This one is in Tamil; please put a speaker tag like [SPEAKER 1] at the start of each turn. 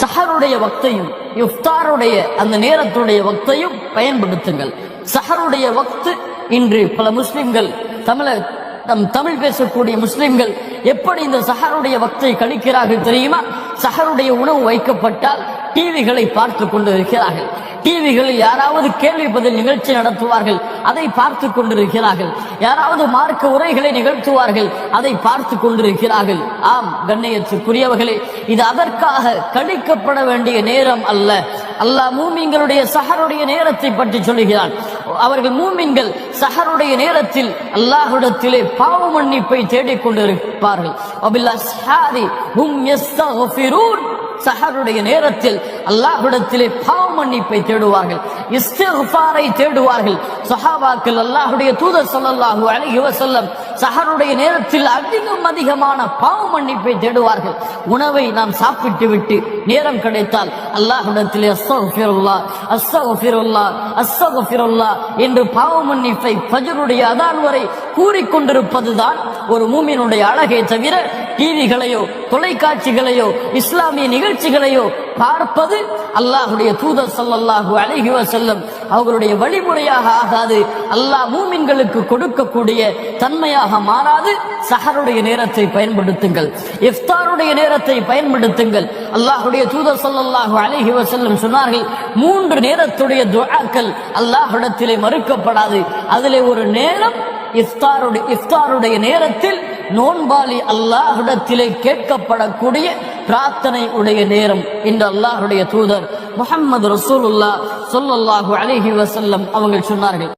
[SPEAKER 1] சஹருடைய வக்தையும் இஃப்தாருடைய அந்த நேரத்துடைய வக்தையும் பயன்படுத்துங்கள். சஹருடைய வக்து இன்று பல முஸ்லிம்கள் தமிழர் நம் தமிழ் பேசக்கூடிய முஸ்லிம்கள் எப்படி இந்த சஹருடைய வக்தை கழிக்கிறார்கள் தெரியுமா? சஹருடைய உணவு வைக்கப்பட்டால் டிவிகளை பார்த்து கொண்டு இருக்கிறார்கள் டிவிகளில் யாராவது கேள்வி பதில் நிகழ்ச்சி நடத்துவார்கள் அதை பார்த்து கொண்டிருக்கிறார்கள். யாராவது மார்க்க உரைகளை நிகழ்த்துவார்கள் அதை பார்த்து கொண்டிருக்கிறார்கள். ஆம் கண்ணியத்துக்குரியவர்களே இது அதற்காக கழிக்கப்பட வேண்டிய நேரம் அல்ல. அல்லாஹ் மூமிங்களுடைய சஹருடைய நேரத்தை பற்றி சொல்லுகிறான். அவர்கள் மூமின்கள் சஹருடைய நேரத்தில் அல்லாஹுடத்திலே பாவ மன்னிப்பை தேடிக்கொண்டிருப்பார்கள். சஹருடைய நேரத்தில் அல்லாஹ்விடத்திலே பாவ மன்னிப்பை தேடுவார்கள் இஸ்திஃபாரை தேடுவார்கள். சஹாபாக்கள் அல்லாஹுடைய தூதர் சொல்லல்லாஹு அலைஹி வஸல்லம் சஹருடைய நேரத்தில் அதிகம் அதிகமான பாவ மன்னிப்பை தேடுவார்கள். உணவை நாம் சாப்பிட்டு விட்டு நேரம் கிடைத்தால் அல்லாஹ்விடத்திலே அஸ்தக்ஃபிருல்லா அஸ்தக்ஃபிருல்லா அஸ்தக்ஃபிருல்லா என்று பாவ மன்னிப்பை பஜருடைய அதான் வரை கூறிக்கொண்டிருப்பதுதான் ஒரு மூமினுடைய அழகை தவிர டிவிகளையோ தொலைக்காட்சிகளையோ இஸ்லாமிய நிகழ்ச்சிகளையோ பார்ப்பது அல்லாஹுடைய தூதர் ஸல்லல்லாஹு அழகிவ செல்லும் அவர்களுடைய வழிமுறையாக ஆகாது. அல்லாஹ் மூமின்களுக்கு கொடுக்கக்கூடிய தன்மையாக மாறாது. சஹருடைய நேரத்தை பயன்படுத்துங்கள். இஃப்தாருடைய நேரத்தை பயன்படுத்துங்கள். அல்லாஹுடைய தூதர் சல்லல்லாஹு அழகிவ செல்லும் சொன்னார்கள் மூன்று நேரத்துடைய துழாக்கள் அல்லாஹிடத்திலே மறுக்கப்படாது. அதிலே ஒரு நேரம் இஃப்தாருடைய இஃப்தாருடைய நேரத்தில் நோன்பாளி அல்லாஹ்விடத்திலே கேட்கப்படக்கூடிய பிரார்த்தனை உடைய நேரம். என்று அல்லாஹுடைய தூதர் முகமது ரசூலுல்லாஹ் சொல்லல்லாஹு அலிஹி வசல்லம் அவங்க சொன்னார்கள்.